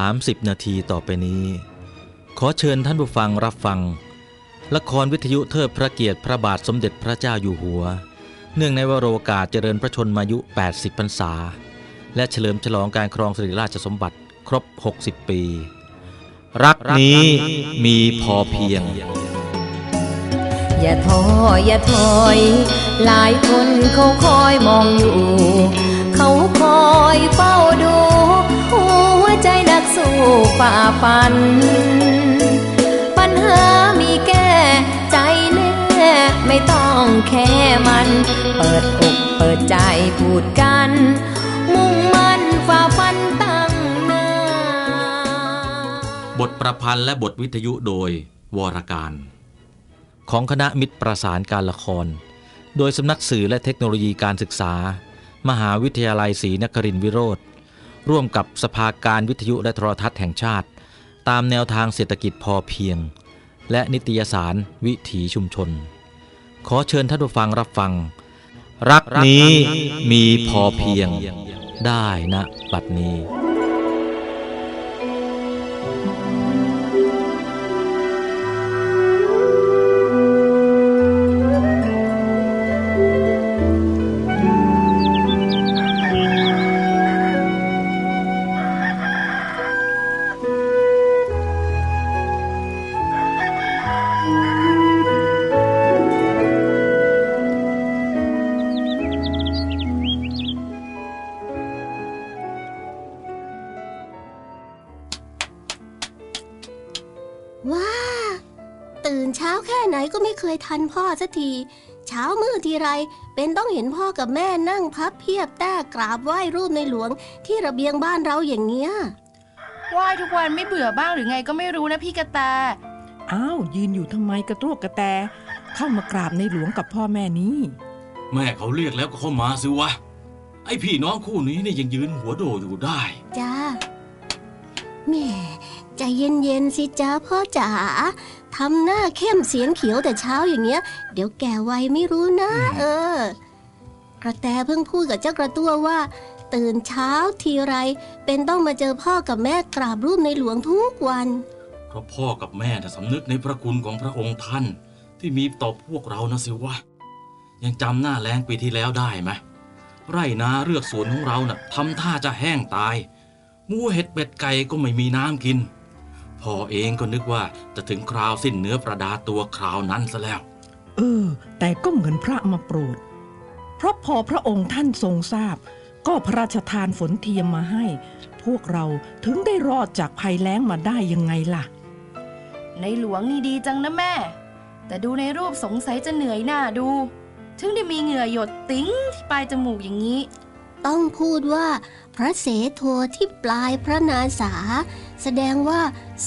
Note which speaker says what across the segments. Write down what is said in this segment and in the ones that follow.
Speaker 1: 30 นาทีต่อไปนี้ ขอเชิญท่านผู้ฟังรับฟัง ละครวิทยุเทิดพระเกียรติพระบาทสมเด็จพระเจ้าอยู่หัว เนื่องในวโรกาสเจริญพระชนมายุ 80 พรรษา และเฉลิมฉลองการครองสิริราชสมบัติครบ 60 ปี รักนี้มีพอเพียง
Speaker 2: อย่าท้ออย่าถอย หลายคนเขาคอยมองอยู่ เขาคอยเฝ้าดู สู้ฝ่าฟัน ปัญหามีแก้ใจแน่ไม่ต้องแค่มัน เปิดอกเปิดใจพูดกัน มุ่งมั่นฝ่าฟันตั้งหน้า
Speaker 1: บทประพันธ์และบทวิทยุโดยวรการ ของคณะมิตรประสานการละคร โดยสำนักสื่อและเทคโนโลยีการศึกษา มหาวิทยาลัยศรีนครินทรวิโรธ ร่วมกับสภาการวิทยุและโทรทัศน์แห่งชาติ ตามแนวทางเศรษฐกิจพอเพียง และนิตยสารวิถีชุมชน ขอเชิญท่านผู้ฟังรับฟัง รักนี้มีพอเพียงได้นะบัดนี้
Speaker 3: สักที เช้ามืดทีไร เป็นต้องเห็นพ่อกับแม่นั่งพับเพียบแต้กราบไหว้รูปในหลวงที่ระเบียงบ้านเราอย่างเงี้ย
Speaker 4: ไหว้ทุกวันไม่เบื่อบ้างหรือไงก็ไม่รู้นะพี่กระแต
Speaker 5: อ้าวยืนอยู่ทำไมกระตรวกกระแต เข้ามากราบในหลวงกับพ่อแม่นี้
Speaker 6: แม่เขาเรียกแล้วก็เข้ามาสิวะ ไอพี่น้องคู่นี้เนี่ยยังยืนหัวโดอยู่ได้
Speaker 3: จ้าแหม่ใจเย็นๆสิจ้าพ่อจ๋า ทำหน้าเข้มเสียงเขียวแต่เช้าอย่างเงี้ย เดี๋ยวแก่ไวไม่รู้นะ เออ กระแตเพิ่งพูดกับเจ้ากระตั้วว่า ตื่นเช้าทีไร เป็นต้องมาเจอพ่อกับแม่กราบรูปในหลวงทุกวัน
Speaker 6: เพราะพ่อกับแม่น่ะสำนึกในพระคุณของพระองค์ท่าน ที่มีต่อพวกเรานะสิวะยังจำหน้าแล้งปีที่แล้วได้ไหมไร่นาเรือกสวนของเราน่ะทำท่าจะแห้งตายหมูเห็ดเป็ดไก่ก็ไม่มีน้ำกิน พ่อเองก็นึกว่าจะถึงคราวสิ้นเนื้อประดาตัวคราวนั้นซะแล้ว
Speaker 5: เออ แต่ก็เหมือนพระมาโปรด เพราะพอพระองค์ท่านทรงทราบ ก็พระราชทานฝนเทียมมาให้ พวกเราถึงได้รอดจากภัยแล้งมาได้ยังไงล่ะ
Speaker 4: ในหลวงนี่ดีจังนะแม่ แต่ดูในรูปสงสัยจะเหนื่อยหน้าดู ถึงได้มีเหงื่อหยดติ้งที่ปลายจมูกอย่างนี้
Speaker 3: ต้องพูดว่า พระเสโทที่ปลายพระนาสา แสดงว่า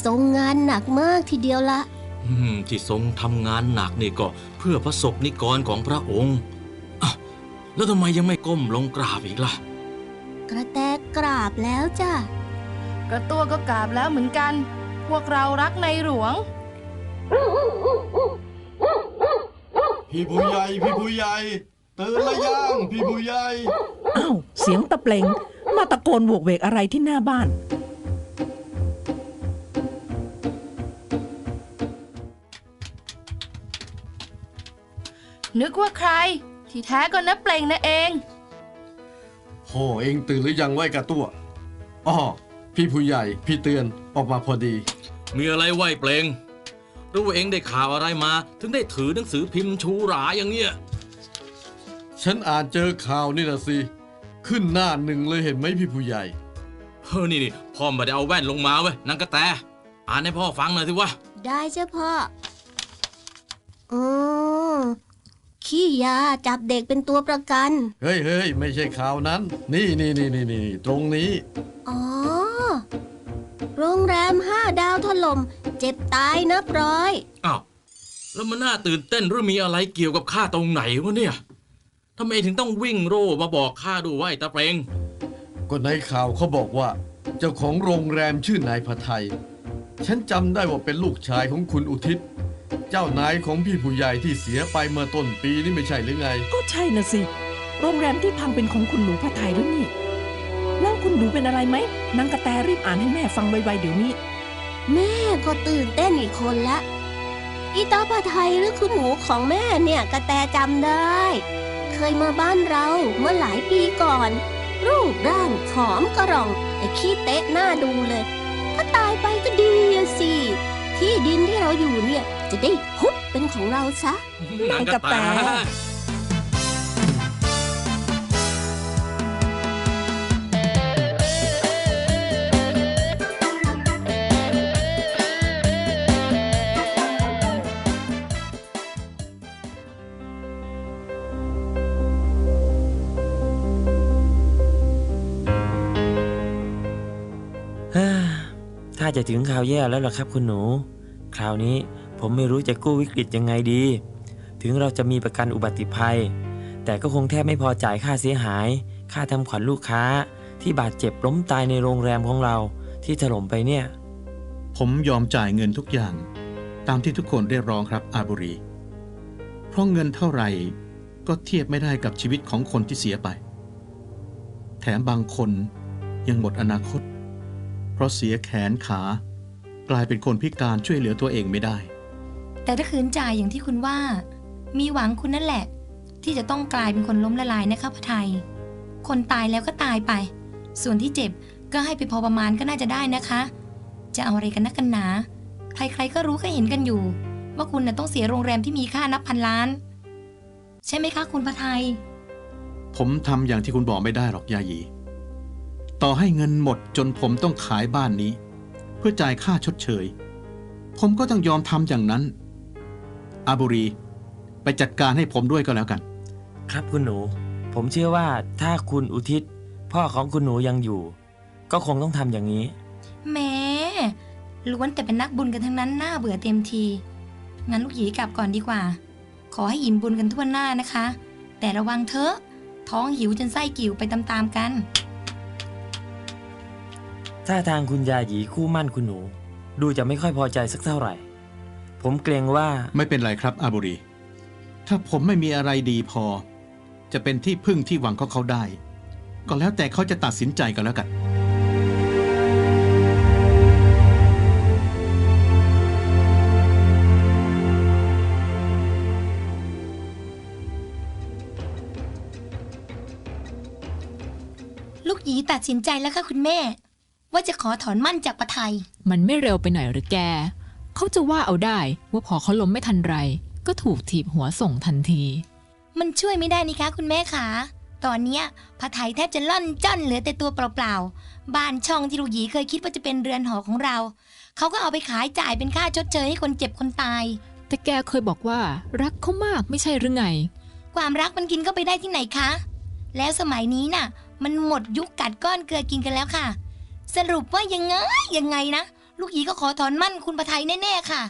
Speaker 3: ทรงงานหนักมากทีเดียวละ
Speaker 6: อืมที่ทรงทำงานหนักนี่ก็เพื่อพระศกนิกรของพระองค์อะแล้วทำไมยังไม่ก้มลงกราบอีกล่ะ
Speaker 3: กระแตกราบแล้วจ้ะ
Speaker 4: กระตัวก็กราบแล้วเหมือนกัน พวกเรารักในหลวง
Speaker 7: พี่ผู้ใหญ่ พี่ผู้ใหญ่ ตื่นละยัง พี่ผู้ใหญ่
Speaker 5: อ้าวเสียงตะเปลง มาตะโกนโวกเวกอะไรที่หน้าบ้าน
Speaker 4: นึกว่าใคร ที่แท้ก็นับเปลงนะเอง
Speaker 7: พ่อเองตื่นหรือยังไหวกระตัวอ้อพี่ผู้ใหญ่ พี่เตือนออกมาพอดี
Speaker 6: มีอะไรไหวเปลงหรู้เองได้ข่าวอะไรมา ถึงได้ถือหนังสือพิมพ์ชูหราอย่างเนี้ย
Speaker 7: ฉันอ่านเจอข่าวนี่นะสิ ขึ้นหน้าหนึ่งเลยเห็นไหมพี่ผู้ใหญ่
Speaker 6: เฮ้อนี่นี่พ่อไมาได้เอาแว่นลงมาเว้ยนางกระแต อ่านให้พ่อฟังหน่อยสิวะ
Speaker 3: ได้จ้ะพ่ออืมขี้ยาจับเด็กเป็นตัวประกัน
Speaker 7: เฮ้ยเฮ้ยไม่ใช่ข่าวนั้น นี่นี่นี่นี่นี่ตรงนี้
Speaker 3: อ๋อ โรงแรมห้าดาวถล่ม เจ็บตายนับร้อย
Speaker 6: อ้าว แล้วมันน่าตื่นเต้นหรือมีอะไรเกี่ยวกับข้าตรงไหนวะเนี่ย ทำไมถึงต้องวิ่งโร่มาบอกข้าดูว่าไอ้ตาเปลง
Speaker 7: ก็ในข่าวเขาบอกว่า เจ้าของโรงแรมชื่อนายพไทย ฉันจำได้ว่าเป็นลูกชายของคุณอุทิศ เจ้านายของพี่ผู้ใหญ่ที่เสียไปเมื่อต้นปีนี่ไม่ใช่หรือไง
Speaker 5: ก็ใช่นะสิ โรงแรมที่พังเป็นของคุณหนูพระไทยแล้วนี่
Speaker 3: อ
Speaker 5: แล้วคุณหนูเป็นอะไรไหมนางกระแตรีบอ่านให้แม่ฟังไวๆเดี๋ยวนี้
Speaker 3: แม่ก็ตื่นเต้นอีกคนละอีตาปาไทยหรือคุณหนูของแม่เนี่ยกระแตจำได้ เคยมาบ้านเราเมื่อหลายปีก่อน รูปร่างผอมกระรองไอ้ขี้เตะหน้าดูเลย ถ้าตายไปก็ดีอะสิ ที่ดินที่เราอยู่เนี่ย จะได้ฮุบเป็นของเราซะ
Speaker 6: นางกระแต
Speaker 8: จะถึงข่าวแย่แล้วล่ะครับ คุณหนู คราวนี้ผมไม่รู้จะกู้วิกฤตยังไงดี ถึงเราจะมีประกันอุบัติภัย แต่ก็คงแทบไม่พอจ่ายค่าเสียหาย ค่าทำขวัญลูกค้า ที่บาดเจ็บล้มตายในโรงแรมของเราที่ถล่มไปเนี่ย
Speaker 9: ผมยอมจ่ายเงินทุกอย่าง ตามที่ทุกคนเรียกร้องครับอาบุรี เพราะเงินเท่าไหร่ก็เทียบไม่ได้กับชีวิตของคนที่เสียไป แถมบางคนยังหมดอนาคต เพราะเสียแขนขา กลายเป็นคนพิการช่วยเหลือตัวเองไม่ได้
Speaker 2: แต่ถ้าคืนจ่ายอย่างที่คุณว่า มีหวังคุณนั่นแหละ ที่จะต้องกลายเป็นคนล้มละลายนะคะพระไทย คนตายแล้วก็ตายไป ส่วนที่เจ็บก็ให้ไปพอประมาณก็น่าจะได้นะคะ จะเอาอะไรกันนักกันหนา ใครๆก็รู้ก็เห็นกันอยู่ ว่าคุณน่ะต้องเสียโรงแรมที่มีค่านับพันล้าน ใช่ไหมคะ คุณพระไทย
Speaker 9: ผมทำอย่างที่คุณบอกไม่ได้หรอกยายี ต่อให้เงินหมดจนผมต้องขายบ้านนี้ เพื่อจ่ายค่าชดเชย ผมก็ต้องยอมทำอย่างนั้น อาบุรี ไปจัดการให้ผมด้วยก็แล้วกัน
Speaker 8: ครับคุณหนู ผมเชื่อว่าถ้าคุณอุทิศ พ่อของคุณหนูยังอยู่ ก็คงต้องทำอย่างนี้
Speaker 2: แหม้ล้วนแต่เป็นนักบุญกันทั้งนั้นน่าเบื่อเต็มที งั้นลูกหยีกลับก่อนดีกว่า ขอให้อิ่มบุญกันทั่วหน้านะคะ แต่ระวังเถอะ ท้องหิวจนไส้กิ่วไปตามๆกัน
Speaker 8: ถ้าทางคุณยาหยีคู่มั่นคุณหนู ดูจะไม่ค่อยพอใจสักเท่าไหร่ ผมเกรงว่า
Speaker 9: ไม่เป็นไรครับอาบุรี ถ้าผมไม่มีอะไรดีพอ จะเป็นที่พึ่งที่หวังของเขาได้ ก็แล้วแต่เขาจะตัดสินใจกันแล้วกัน
Speaker 2: ลูกหยีตัดสินใจแล้วค่ะคุณแม่ ว่าจะขอถอนมั่นจากประไทย
Speaker 10: มันไม่เร็วไปหน่อยหรือแก เขาจะว่าเอาได้ว่าพอเขาล้มไม่ทันไร ก็ถูกถีบหัวส่งทันที
Speaker 2: มันช่วยไม่ได้นี่คะ คุณแม่ขาตอนเนี้ยพระไทยแทบจะล่อนจ้อนเหลือแต่ตัวเปล่าๆ บ้านช่องที่ลูกหยีเคยคิดว่าจะเป็นเรือนหอของเรา เขาก็เอาไปขายจ่ายเป็นค่าชดเชยให้คนเจ็บคนตาย
Speaker 10: แต่แกเคยบอกว่ารักเขามากไม่ใช่หรือไง
Speaker 2: ความรักมันกินเข้าไปได้ที่ไหนคะ แล้วสมัยนี้น่ะ มันหมดยุคกัดก้อนเกลือกินกันแล้วค่ะ สรุปว่ายังไงยังไงนะ ลูกหยีก็ขอถอนมั่นคุณพระไทยแน่ๆค่ะ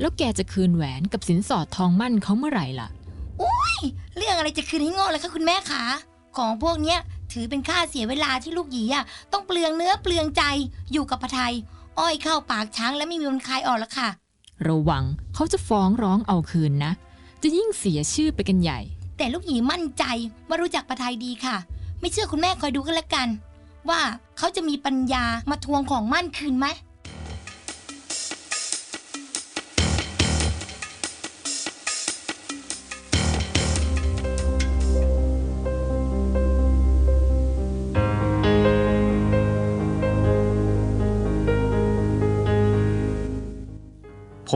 Speaker 10: แล้วแกจะคืนแหวนกับสินสอดทองมั่นเขาเมื่อไหร่ล่ะ
Speaker 2: เรื่องอะไรจะคืนให้โง่เลยคะคุณแม่ขาของพวกเนี้ยถือเป็นค่าเสียเวลาที่ลูกหยีอะต้องเปลืองเนื้อเปลืองใจอยู่กับพระไทย อ้อยเข้าปากช้างแล้วไม่มีวันคายออกแล้วค่ะ
Speaker 10: ระวังเขาจะฟ้องร้องเอาคืนนะ จะยิ่งเสียชื่อไปกันใหญ่
Speaker 2: แต่ลูกหยีมั่นใจว่ารู้จักพระไทยดีค่ะ ไม่เชื่อคุณแม่คอยดูกันละกัน ว่าเขาจะมีปัญญามาทวงของมั่นคืนไหม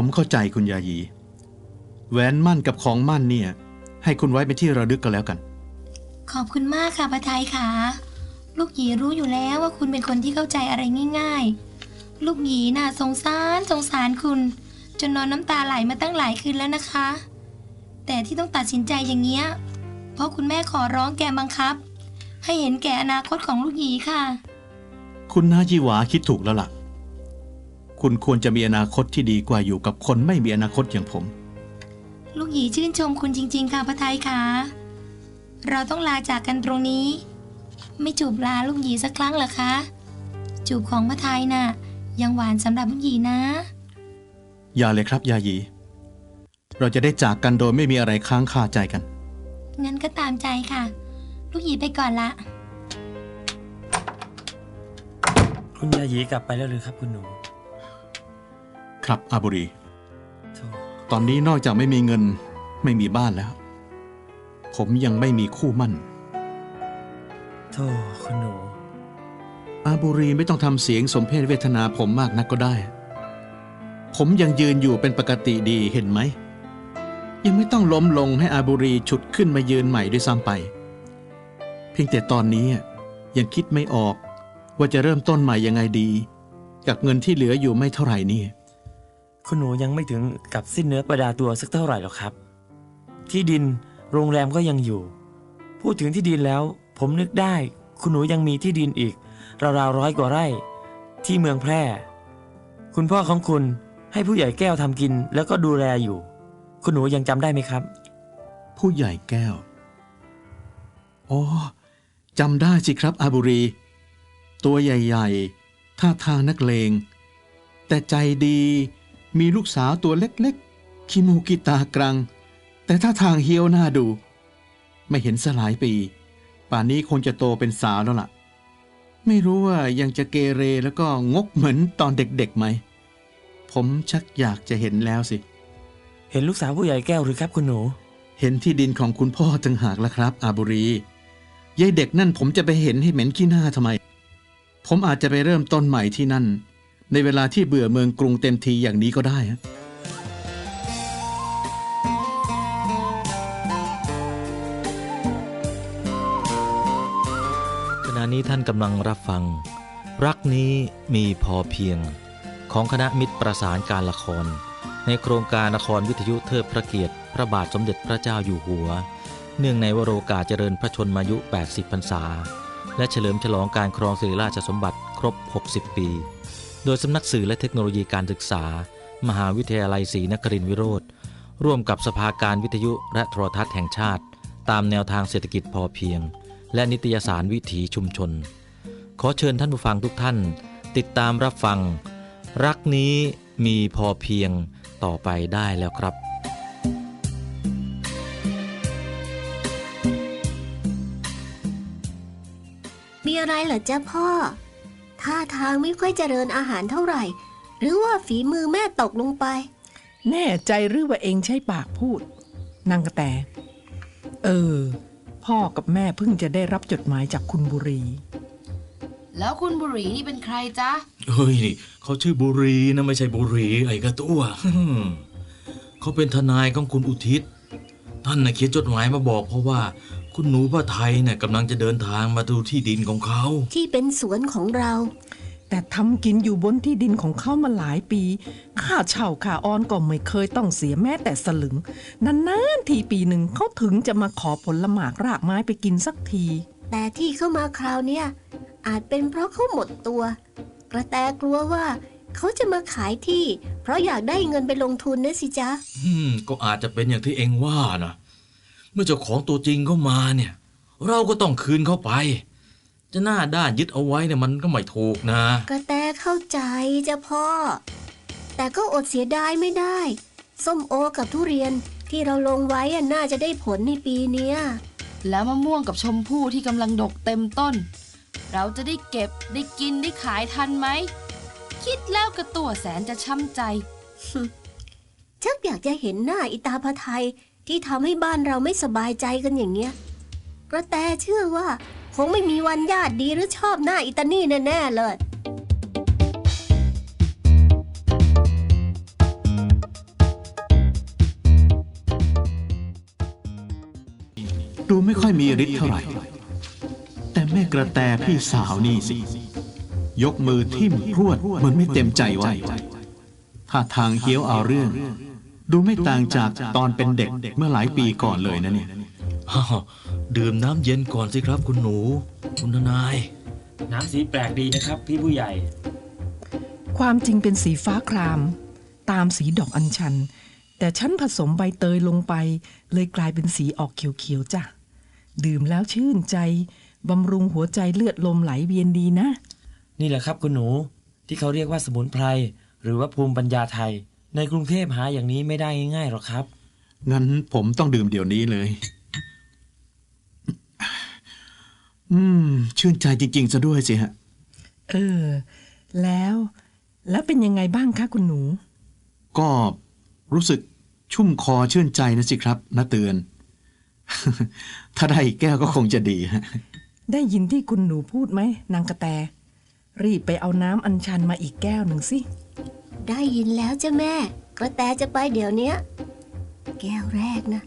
Speaker 9: ผมเข้าใจคุณยายี แหวนมั่นกับของมั่นเนี่ย ให้คุณไว้เป็นที่ระลึกก็แล้วกัน
Speaker 2: ขอบคุณมากค่ะพระไทยค่ะ ลูกหยีรู้อยู่แล้วว่าคุณเป็นคนที่เข้าใจอะไรง่าย ๆ ลูกหยีน่ะสงสารสงสารคุณ จนนอนน้ำตาไหลมาตั้งหลายคืนแล้วนะคะ แต่ที่ต้องตัดสินใจอย่างเงี้ย เพราะคุณแม่ขอร้องแกบังคับ ให้เห็นแก่อนาคตของลูกหยีค่ะ
Speaker 9: คุณนายีหวาคิดถูกแล้วล่ะ คุณควรจะมีอนาคตที่ดีกว่าอยู่กับคนไม่มีอนาคตอย่างผม
Speaker 2: ลูกหยีชื่นชมคุณจริง ๆ ค่ะพระไทยค่ะเราต้องลาจากกันตรงนี้ ไม่จูบลาลูกหยีสักครั้งเหรอคะ จูบของพระไทยน่ะ ยังหวานสำหรับลูกหยีนะ
Speaker 9: อย่าเลยครับยายี เราจะได้จากกันโดยไม่มีอะไรค้างคาใจกัน
Speaker 2: งั้นก็ตามใจค่ะลูกหยีไปก่อนละ
Speaker 8: คุณยายีกลับไปแล้วหรือครับคุณหนู
Speaker 9: ครับอาบุรี
Speaker 8: โธ่
Speaker 9: ตอนนี้นอกจากไม่มีเงิน ไม่มีบ้านแล้ว ผมยังไม่มีคู่มั่น
Speaker 8: โธ่คุณหนู
Speaker 9: อาบุรีไม่ต้องทำเสียงสมเพศเวทนาผมมากนักก็ได้ ผมยังยืนอยู่เป็นปกติดีเห็นไหม ยังไม่ต้องล้มลงให้อาบุรีฉุดขึ้นมายืนใหม่ด้วยซ้ำไป เพียงแต่ตอนนี้ยังคิดไม่ออกว่าจะเริ่มต้นใหม่ยังไงดี กับเงินที่เหลืออยู่ไม่เท่าไหร่นี่
Speaker 8: คุณหนูยังไม่ถึงกับสิ้นเนื้อประดาตัวสักเท่าไหร่หรอกครับ ที่ดินโรงแรมก็ยังอยู่ พูดถึงที่ดินแล้ว ผมนึกได้ คุณหนูยังมีที่ดินอีก ราวๆร้อยกว่าไร่ ที่เมืองแพร่ คุณพ่อของคุณให้ผู้ใหญ่แก้วทำกินแล้วก็ดูแลอยู่ คุณหนูยังจำได้ไหมครับ
Speaker 9: ผู้ใหญ่แก้ว อ๋อจำได้สิครับอาบุรี ตัวใหญ่ๆ ท่าทางนักเลง แต่ใจดีมีลูกสาวตัวเล็กๆคิมูกิตากรัง แต่ท่าทางเฮี้ยวหน้าดู ไม่เห็นสลายปี ป่านนี้คงจะโตเป็นสาวแล้วล่ะ ไม่รู้ว่ายังจะเกเรแล้วก็งกเหมือนตอนเด็กๆไหม ผมชักอยากจะเห็นแล้วสิ
Speaker 8: เห็นลูกสาวผู้ใหญ่แก้วหรือครับคุณหนู
Speaker 9: เห็นที่ดินของคุณพ่อต่างหากแล้วครับ อาบุรียายเด็กนั่นผมจะไปเห็นให้เหม็นขี้หน้าทำไม ผมอาจจะไปเริ่มต้นใหม่ที่นั่น ในเวลาที่เบื่อเมืองกรุงเต็มทีอย่างนี้ก็ได้ฮะ
Speaker 1: นี้ท่านกำลังรับฟัง รักนี้มีพอเพียง ของคณะมิตรประสานการละคร ในโครงการละครวิทยุเทิดพระเกียรติ พระบาทสมเด็จพระเจ้าอยู่หัว เนื่องในวโรกาสเจริญพระชนมายุ 80 พรรษา และเฉลิมฉลองการครองสิริราชสมบัติครบ 60 ปี โดยสำนักสื่อและเทคโนโลยีการศึกษา มหาวิทยาลัยศรีนครินทรวิโรธร่วมกับสภาการวิทยุและโทรทัศน์แห่งชาติ ตามแนวทางเศรษฐกิจพอเพียง และนิตยสารวิถีชุมชน ขอเชิญท่านผู้ฟังทุกท่าน ติดตามรับฟัง รักนี้มีพอเพียงต่อไปได้แล้วครับ
Speaker 3: มีอะไรเหรอจ๊ะพ่อ ท่าทางไม่ค่อยเจริญอาหารเท่าไหร่ หรือว่าฝีมือแม่ตกลงไป
Speaker 5: แน่ใจหรือว่าเองใช้ปากพูดนางกระแต เออ พ่อกับแม่เพิ่งจะได้รับจดหมายจากคุณบุรี
Speaker 4: แล้วคุณบุหรีนี่เป็นใครจ๊ะ
Speaker 6: เฮ้ยนี่เขาชื่อบุรีนะไม่ใช่บุรีไอ้กระตัวเขาเป็นทนายของคุณอุทิศท่านน่ะเขียนจดหมายมาบอกเพราะว่า คุณหนูพระไทยเนี่ยกำลังจะเดินทางมาดูที่ดินของเขา
Speaker 3: ที่เป็นสวนของเรา
Speaker 5: แต่ทำกินอยู่บนที่ดินของเขามาหลายปี ค่าเช่าค่าออนก็ไม่เคยต้องเสียแม้แต่สลึง นานๆทีปีหนึ่งเขาถึงจะมาขอผลหมากรากไม้ไปกินสักที
Speaker 3: แต่ที่เข้ามาคราวเนี้ยอาจเป็นเพราะเขาหมดตัว กระแตกลัวว่าเขาจะมาขายที่ เพราะอยากได้เงินไปลงทุนนะสิจ๊ะ
Speaker 6: อืม ก็อาจจะเป็นอย่างที่เองว่านะเมื่อเจ้าของตัวจริงเข้ามาเนี่ย เราก็ต้องคืนเข้าไป จะหน้าด้านยึดเอาไว้เนี่ยมันก็ไม่ถูกนะ
Speaker 3: กระแตเข้าใจจ้ะพ่อ แต่ก็อดเสียดายไม่ได้ ส้มโอกับทุเรียนที่เราลงไว้อะน่าจะได้ผลในปีเนี้ย
Speaker 4: แล้วมะม่วงกับชมพู่ที่กำลังดกเต็มต้น เราจะได้เก็บได้กินได้ขายทันไหม คิดแล้วกระตัวแสนจะช้ำใจ
Speaker 3: ชักอยากจะเห็นหน้าอิตาพไทยที่ทำให้บ้านเราไม่สบายใจกันอย่างเงี้ยกระแตเชื่อว่า คงไม่มีวันญาติดีหรือชอบหน้าอิตานี่แน่ๆเลย
Speaker 9: ดูไม่ค่อยมีฤทธิ์เท่าไหร่ แต่แม่กระแตพี่สาวนี่สิ ยกมือทิ่มพรวดเหมือนไม่เต็มใจไว้ท่าทางเฮี้ยวเอาเรื่อง ดูไม่ต่างจากตอนเป็นเด็กเมื่อหลายปีก่อนเลยนะเนี่ย
Speaker 6: อ้าว ดื่มน้ำเย็นก่อนสิครับคุณหนู คุณทนาย
Speaker 8: น้ำสีแปลกดีนะครับ พี่ผู้ใหญ่
Speaker 5: ความจริงเป็นสีฟ้าคราม ตามสีดอกอัญชัน แต่ฉันผสมใบเตยลงไป เลยกลายเป็นสีออกเขียวๆจ้ะ ดื่มแล้วชื่นใจบำรุงหัวใจเลือดลมไหลเวียนดีนะ
Speaker 8: นี่แหละครับคุณหนูที่เขาเรียกว่าสมุนไพรหรือว่าภูมิปัญญาไทย ในกรุงเทพหาอย่างนี้ไม่ได้ง่ายๆหรอกครับ
Speaker 9: งั้นผมต้องดื่มเดี๋ยวนี้เลย อืม ชื่นใจจริง ๆ ซะด้วยสิฮะ
Speaker 5: เออ แล้ว แล้วเป็นยังไงบ้างคะคุณหนู
Speaker 9: ก็รู้สึกชุ่มคอชื่นใจนะสิครับนาเตือน ถ้าได้อีกแก้วก็คงจะดีฮะ
Speaker 5: ได้ยินที่คุณหนูพูดไหมนางกระแต รีบไปเอาน้ำอัญชันมาอีกแก้วหนึ่งสิ
Speaker 3: ได้ยินแล้วจ้ะแม่ กระแตจะไปเดี๋ยวเนี้ย แก้วแรกนะ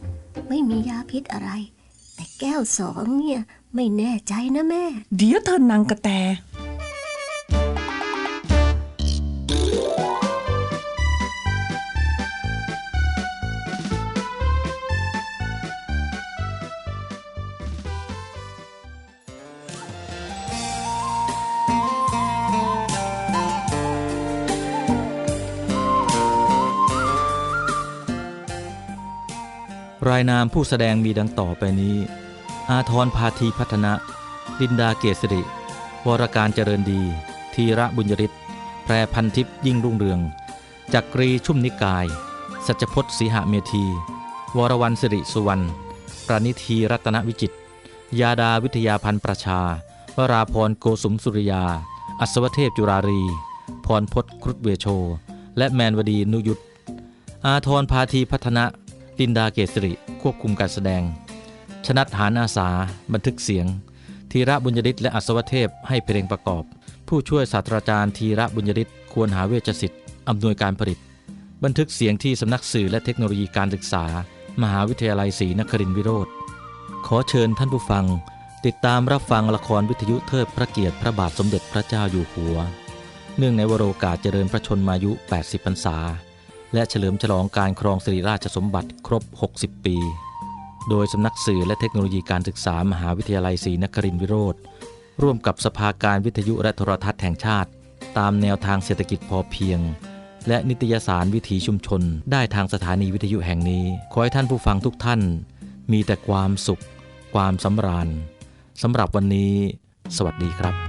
Speaker 3: ไม่มียาพิษอะไร แต่แก้วสองเนี่ย ไม่แน่ใจนะแม่
Speaker 5: เดี๋ยวเธอนางกระแต
Speaker 1: รายนามผู้แสดงมีดังต่อไปนี้ อาทรพาธีพัฒนะ ลินดาเกษริ วรการเจริญดี ธีระบุญยริศแพรพันทิพย์ยิ่งรุ่งเรือง จักรีชุ่มนิกาย สัจพจน์สีหเมธี วรวรรณสิริสุวรรณ ประนิธีรัตนวิจิต ยาดาวิทยาพันธ์ประชา วราพรโกสุมสุริยา อัศวเทพจุรารี พรพศครุฑเวโช และแมนวดีนุยุทธอาทรพาธีพัฒนะลินดาเกษริควบคุมการแสดง ชนัดหานอาสา บันทึกเสียง ธีระบุญยริศและอัศวเทพให้เพลงประกอบ ผู้ช่วยศาสตราจารย์ธีระบุญยริศควรหาเวชสิทธิ์อำนวยการผลิต บันทึกเสียงที่สำนักสื่อและเทคโนโลยีการศึกษา มหาวิทยาลัยศรีนครินทรวิโรธขอเชิญท่านผู้ฟัง ติดตามรับฟังละครวิทยุเทิดพระเกียรติพระบาทสมเด็จพระเจ้าอยู่หัว เนื่องในวโรกาสเจริญพระชนมายุ 80 พรรษา และเฉลิมฉลองการครองสิริราชสมบัติครบ 60 ปี โดยสำนักสื่อและเทคโนโลยีการศึกษามหาวิทยาลัยศรีนครินทรวิโรธร่วมกับสภาการวิทยุและโทรทัศน์แห่งชาติ ตามแนวทางเศรษฐกิจพอเพียง และนิตยสารวิถีชุมชน ได้ทางสถานีวิทยุแห่งนี้ ขอให้ท่านผู้ฟังทุกท่าน มีแต่ความสุข ความสำราญสำหรับวันนี้ สวัสดีครับ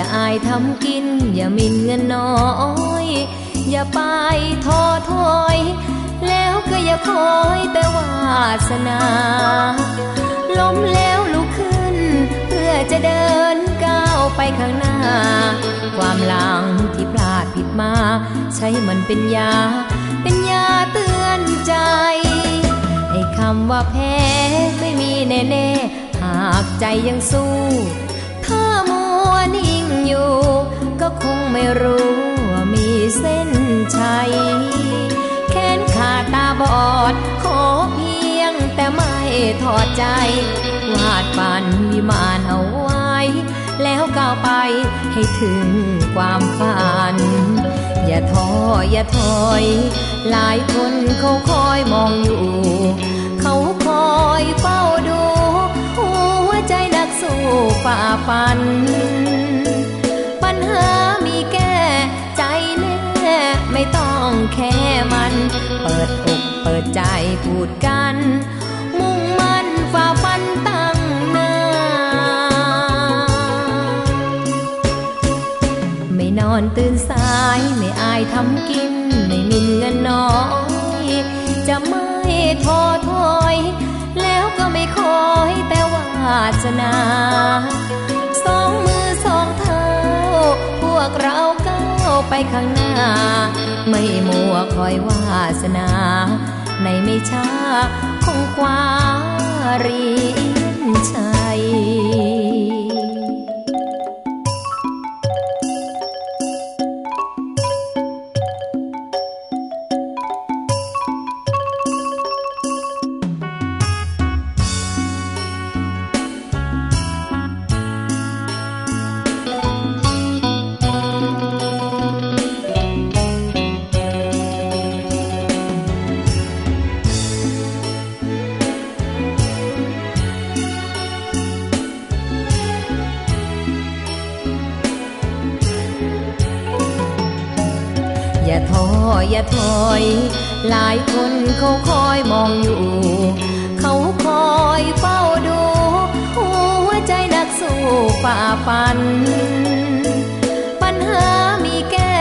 Speaker 2: อย่าอายทำกิน อย่ามินเงินน้อย อย่าไปท้อถอย แล้วก็อย่าคอยแต่วาสนาล้มแล้วลุกขึ้น เพื่อจะเดินก้าวไปข้างหน้า ความหลังที่พลาดผิดมา ใช้มันเป็นยา เป็นยาเตือนใจให้คำว่าแพ้ไม่มีแน่ๆหากใจยังสู้ นิ่งอยู่ ก็คงไม่รู้ว่ามีเส้นชัยแขนขาดตาบอด ขอเพียงแต่ไม่ถอดใจ วาดฝันวิมานเอาไว้ แล้วก้าวไปให้ถึงความฝัน อย่าท้ออย่าถอย หลายคนเขาคอยมองอยู่ เขาคอยเฝ้าดู สู้ฝ่าฟัน ปัญหามีแก้ใจแน่ไม่ต้องแค่มัน เปิดอกเปิดใจพูดกัน มุ่งมั่นฝ่าฟันตั้งหน้า ไม่นอนตื่นสายไม่อายทำกิน ไม่มินเงินน้อยจะม่ท้ สนาสองมือสองเท้าพวกเราก้าวไปข้างหน้า ไม่มัวคอยวาสนา ในไม่ช้าคงคว้าเรี อย หลายคนเขาคอยมองอยู่ เขาคอยเฝ้าดู หัวใจนักสู้ฝ่าฟัน ปัญหามีแก้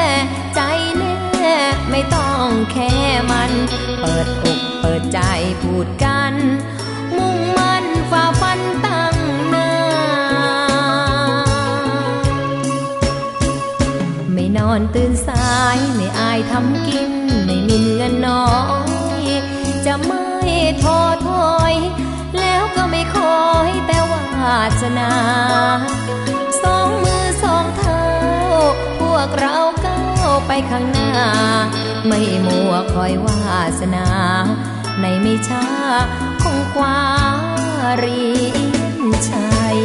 Speaker 2: ใจแน่ไม่ต้องแค่มัน เปิดอกเปิดใจพูดกัน มุ่งมั่นฝ่าฟันตั้งหน้า ไม่นอนตื่นสายไม่อายทำกิน ไม่มินเงินน้อย จะไม่ท้อถอย แล้วก็ไม่คอยแต่วาสนาสองมือสองเท้า พวกเราก้าวไปข้างหน้า ไม่มัวคอยวาสนา ในไม่ช้าคงคว้าเรียญชัย